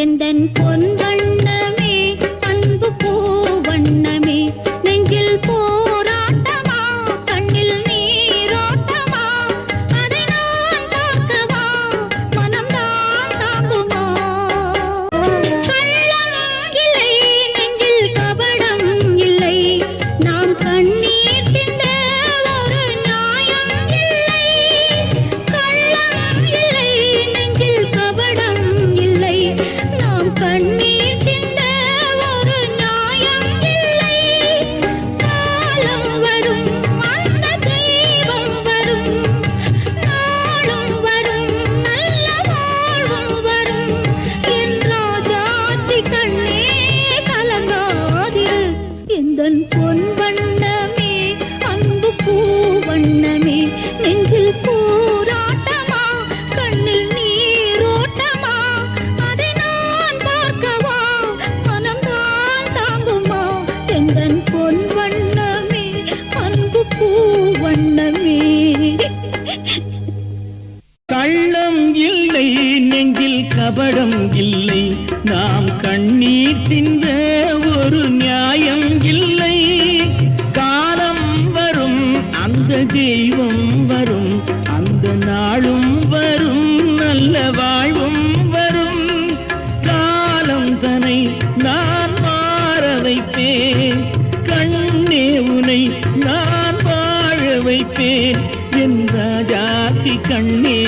எந்தன் பொன்கள் கள்ளம் இல்லை நெஞ்சில் கபடம் இல்லை. நாம் கண்ணீர் சிந்த ஒரு நியாயம் இல்லை. காலம் வரும் அந்த தெய்வம் வரும். அந்த நாளும் வரும் நல்ல வாழ்வும் வரும். காலம் தனை நான் மாற வைப்பேன். கண்ணே உனை நான் வாழ வைப்பேன். என் ராஜாத்தி கண்ணே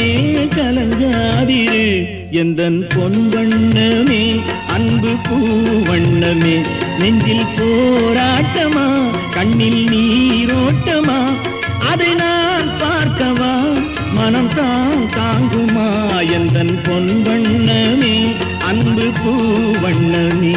கலங்காதிரு. எந்தன் பொன் வண்ணமே அன்பு பூ வண்ணமே நெஞ்சில் போராட்டமா கண்ணில் நீரோட்டமா? அதை நான் பார்க்கவா? மனம் தான் தாங்குமா? எந்தன் பொன் வண்ணமே அன்பு பூ வண்ணமே